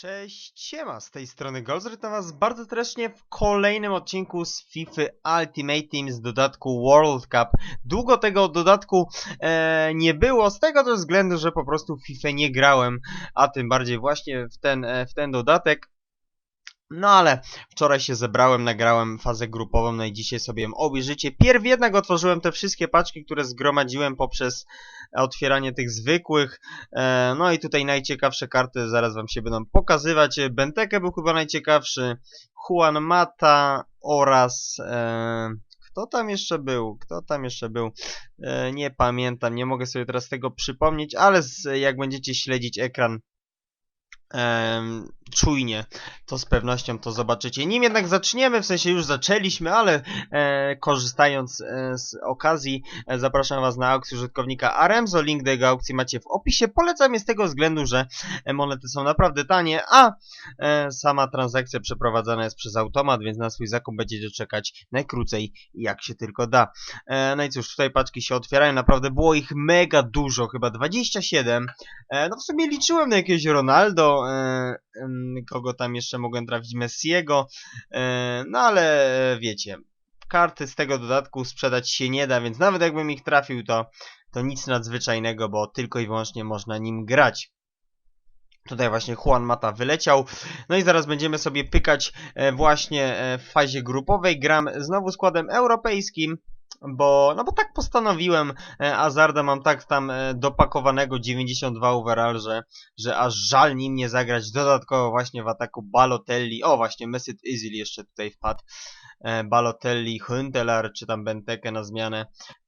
Cześć, siema, z tej strony Golzer, witam was bardzo serdecznie w kolejnym odcinku z FIFA Ultimate Team z dodatku World Cup. Długo tego dodatku e, nie było, z tego względu, że po prostu w FIFA nie grałem, a tym bardziej właśnie w ten, e, w ten dodatek. No ale wczoraj się zebrałem, nagrałem fazę grupową, no i dzisiaj sobie ją obejrzycie. Pierw jednak otworzyłem te wszystkie paczki, które zgromadziłem poprzez otwieranie tych zwykłych. E, no i tutaj najciekawsze karty zaraz wam się będą pokazywać. Benteke był chyba najciekawszy. Juan Mata oraz... E, kto tam jeszcze był? Kto tam jeszcze był? E, nie pamiętam, nie mogę sobie teraz tego przypomnieć, ale jak będziecie śledzić ekran czujnie, to z pewnością to zobaczycie. Nim jednak zaczniemy, w sensie już zaczęliśmy, ale e, korzystając e, z okazji, e, zapraszam Was na aukcję użytkownika Aremzo. Link do jego aukcji macie w opisie. Polecam je z tego względu, że e, monety są naprawdę tanie, a e, sama transakcja przeprowadzana jest przez automat, więc na swój zakup będziecie czekać najkrócej, jak się tylko da. E, no i cóż, tutaj paczki się otwierają, naprawdę było ich mega dużo, chyba 27. E, no w sumie liczyłem na jakiegoś Ronaldo, e, kogo tam jeszcze mogłem trafić, Messiego, e, no ale e, wiecie, karty z tego dodatku sprzedać się nie da, więc nawet jakbym ich trafił, to, to nic nadzwyczajnego, bo tylko i wyłącznie można nim grać. Tutaj właśnie Juan Mata wyleciał. No i zaraz będziemy sobie pykać właśnie w fazie grupowej. Gram znowu składem europejskim. Bo, no bo tak postanowiłem, e, Azarda mam tak tam e, dopakowanego 92 overall, że, że aż żal nim nie zagrać dodatkowo właśnie w ataku Balotelli, o właśnie Mesut Özil jeszcze tutaj wpadł, e, Balotelli, Huntelaar czy tam Benteke na zmianę,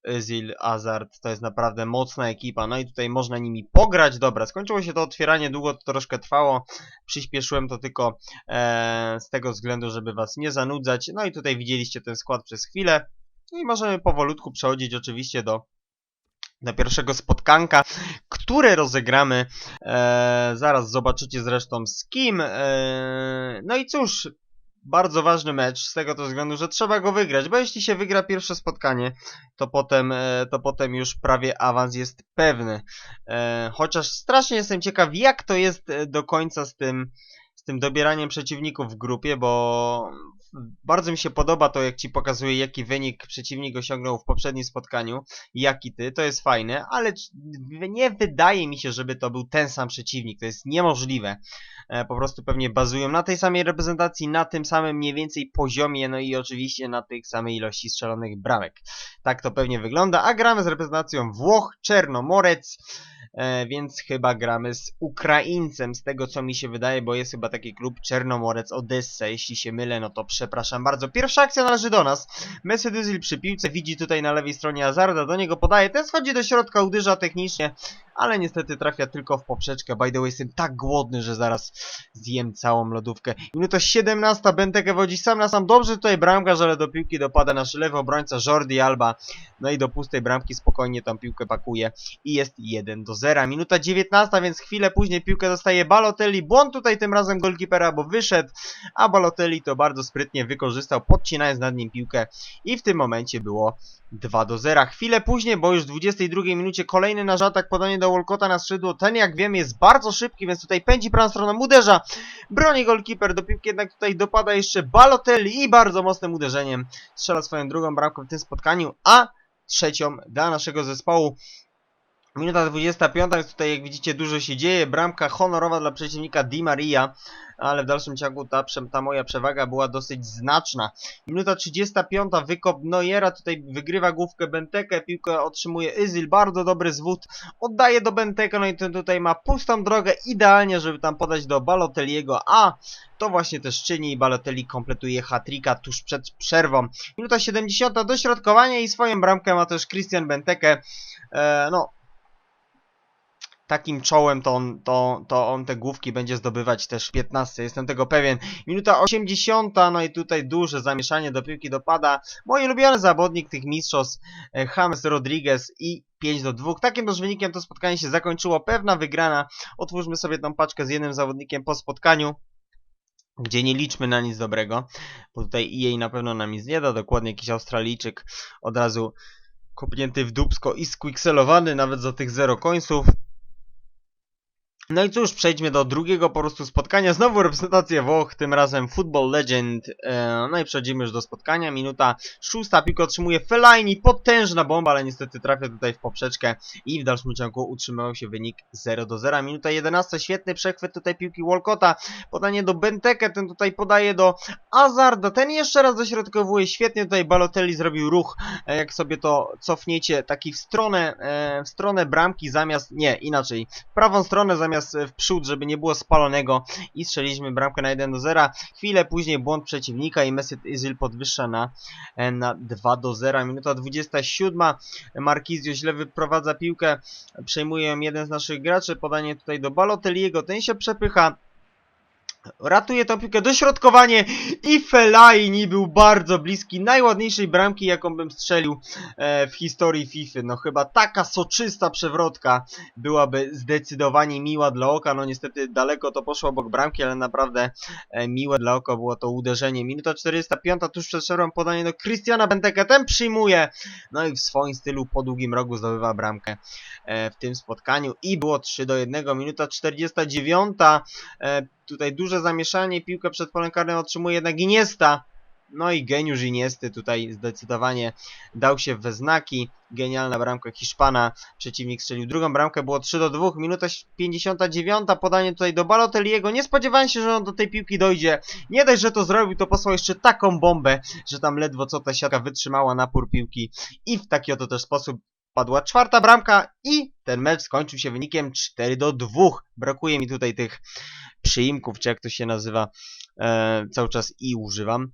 Özil, Azard, to jest naprawdę mocna ekipa, no i tutaj można nimi pograć, dobra, skończyło się to otwieranie, długo to troszkę trwało, przyspieszyłem to tylko e, z tego względu, żeby was nie zanudzać, no i tutaj widzieliście ten skład przez chwilę, i możemy powolutku przechodzić oczywiście do do pierwszego spotkanka, które rozegramy. E, zaraz zobaczycie zresztą z kim. E, no i cóż, bardzo ważny mecz z tego to względu, że trzeba go wygrać, bo jeśli się wygra pierwsze spotkanie, to potem, e, to potem już prawie awans jest pewny. E, chociaż strasznie jestem ciekaw, jak to jest e, do końca z tym, z tym dobieraniem przeciwników w grupie, bo bardzo mi się podoba to, jak ci pokazuje, jaki wynik przeciwnik osiągnął w poprzednim spotkaniu, jaki ty, to jest fajne, ale nie wydaje mi się, żeby to był ten sam przeciwnik, to jest niemożliwe. E, po prostu pewnie bazują na tej samej reprezentacji, na tym samym mniej więcej poziomie, no i oczywiście na tych samej ilości strzelonych bramek. Tak to pewnie wygląda, a gramy z reprezentacją Włoch, Czernomorec, więc chyba gramy z Ukraińcem, z tego co mi się wydaje, bo jest chyba taki klub Czernomorec Odessa, jeśli się mylę, no to przepraszam bardzo. Pierwsza akcja należy do nas. Mesut przy piłce, widzi tutaj na lewej stronie Azarda, do niego podaje, ten schodzi do środka, uderza technicznie, ale niestety trafia tylko w poprzeczkę. By the way, jestem tak głodny, że zaraz zjem całą lodówkę. Minuta 17, Benteke wodzi sam na sam. Dobrze tutaj bramkarz, ale do piłki dopada nasz lewy obrońca Jordi Alba. No i do pustej bramki spokojnie tą piłkę pakuje i jest 1 do 0. Minuta 19, więc chwilę później piłkę dostaje Balotelli. Błąd tutaj tym razem golkipera, bo wyszedł, a Balotelli to bardzo sprytnie wykorzystał, podcinając nad nim piłkę i w tym momencie było 2 do 0. Chwilę później, bo już w 22 minucie kolejny nasz atak, podanie do Walcota na skrzydło. Ten jak wiem jest bardzo szybki, więc tutaj pędzi prawą stroną, uderza. Broni golkiper, do piłki jednak tutaj dopada jeszcze Balotelli i bardzo mocnym uderzeniem strzela swoją drugą bramkę w tym spotkaniu, a trzecią dla naszego zespołu. Minuta 25, więc tutaj jak widzicie dużo się dzieje, bramka honorowa dla przeciwnika Di Maria, ale w dalszym ciągu ta, ta moja przewaga była dosyć znaczna. Minuta 35, wykop Neuera, tutaj wygrywa główkę Benteke, piłkę otrzymuje Özil, bardzo dobry zwód, oddaje do Benteke, no i ten tutaj ma pustą drogę, idealnie, żeby tam podać do Balotelliego, a to właśnie też czyni, Balotelli kompletuje hat-tricka tuż przed przerwą. Minuta 70, dośrodkowanie i swoją bramkę ma też Christian Benteke, e, no takim czołem to on, to, to on te główki będzie zdobywać też w 15, jestem tego pewien. Minuta 80, no i tutaj duże zamieszanie do piłki dopada. Mój ulubiony zawodnik tych mistrzostw, e, James Rodriguez i 5 do 2. Takim też wynikiem to spotkanie się zakończyło. Pewna wygrana. Otwórzmy sobie tą paczkę z jednym zawodnikiem po spotkaniu. Gdzie nie liczmy na nic dobrego, bo tutaj EA na pewno nam nic nie da, dokładnie jakiś Australijczyk od razu kopnięty w dubsko i squixelowany nawet za tych 0 końców. No i cóż, przejdźmy do drugiego po prostu spotkania. Znowu reprezentacja Włoch, tym razem Football Legend. E, no i przechodzimy już do spotkania. Minuta szósta, piłkę otrzymuje Fellaini, potężna bomba, ale niestety trafia tutaj w poprzeczkę i w dalszym ciągu utrzymał się wynik 0 do 0. Minuta 11, świetny przechwyt tutaj piłki Walcota, podanie do Benteke, ten tutaj podaje do Azarda, ten jeszcze raz dośrodkowuje, świetnie tutaj Balotelli zrobił ruch, e, jak sobie to cofniecie, taki w stronę, e, w stronę bramki zamiast, nie, inaczej, w prawą stronę zamiast e, w przód, żeby nie było spalonego i strzeliliśmy bramkę na 1 do 0. Chwilę później błąd przeciwnika i Mesut Özil podwyższa na, e, na 2 do 0. Minuta 27. Marquizio źle wyprowadza piłkę, przejmuje ją jeden z naszych graczy, podanie tutaj do Balotelliego, ten się przepycha, Ratuje tą piłkę, dośrodkowanie i Fellaini był bardzo bliski najładniejszej bramki, jaką bym strzelił e, w historii FIFA. No chyba taka soczysta przewrotka byłaby zdecydowanie miła dla oka. No niestety daleko to poszło obok bramki, ale naprawdę e, miłe dla oka było to uderzenie. Minuta 405, tuż przed przerwą podanie do Christiana Benteke, ten przyjmuje. No i w swoim stylu po długim rogu zdobywa bramkę e, w tym spotkaniu i było 3 do 1. Minuta 49, e, tutaj duże zamieszanie, piłkę przed polem karnym otrzymuje jednak Iniesta. No i geniusz Iniesty tutaj zdecydowanie dał się we znaki. Genialna bramka Hiszpana. Przeciwnik strzelił drugą bramkę, było 3 do 2. Minuta 59, podanie tutaj do Balotelliego. Nie spodziewałem się, że on do tej piłki dojdzie. Nie dość, że to zrobił, to posłał jeszcze taką bombę, że tam ledwo co ta siatka wytrzymała napór piłki. I w taki oto też sposób padła czwarta bramka i ten mecz skończył się wynikiem 4 do 2. Brakuje mi tutaj tych przyimków, czy jak to się nazywa, e, cały czas i używam.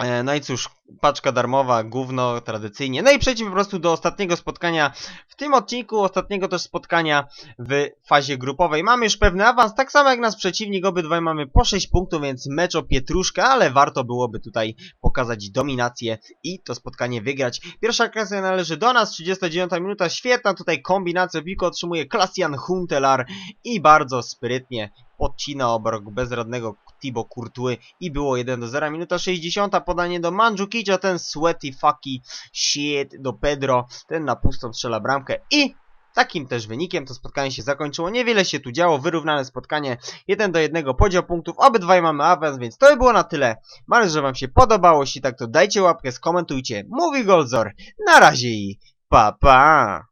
E, no i cóż, paczka darmowa, gówno, tradycyjnie. No i przejdźmy po prostu do ostatniego spotkania w tym odcinku, ostatniego też spotkania w fazie grupowej. Mamy już pewny awans, tak samo jak nasz przeciwnik, obydwaj mamy po 6 punktów, więc mecz o pietruszkę, ale warto byłoby tutaj pokazać dominację i to spotkanie wygrać. Pierwsza kwestia należy do nas, 39 minuta, świetna tutaj kombinacja, piłkę otrzymuje Klassian Huntelaar i bardzo sprytnie podcina obok bezradnego Thibaut Courtois i było 1 do 0. Minuta 60, podanie do Mandzukicia, ten sweaty fucky shit do Pedro, ten na pustą strzela bramkę i takim też wynikiem to spotkanie się zakończyło. Niewiele się tu działo, wyrównane spotkanie 1 do 1, podział punktów, obydwaj mamy awans, więc to by było na tyle. Mam nadzieję, że wam się podobało, jeśli tak to dajcie łapkę, skomentujcie. Mówi Golzor, na razie i pa pa!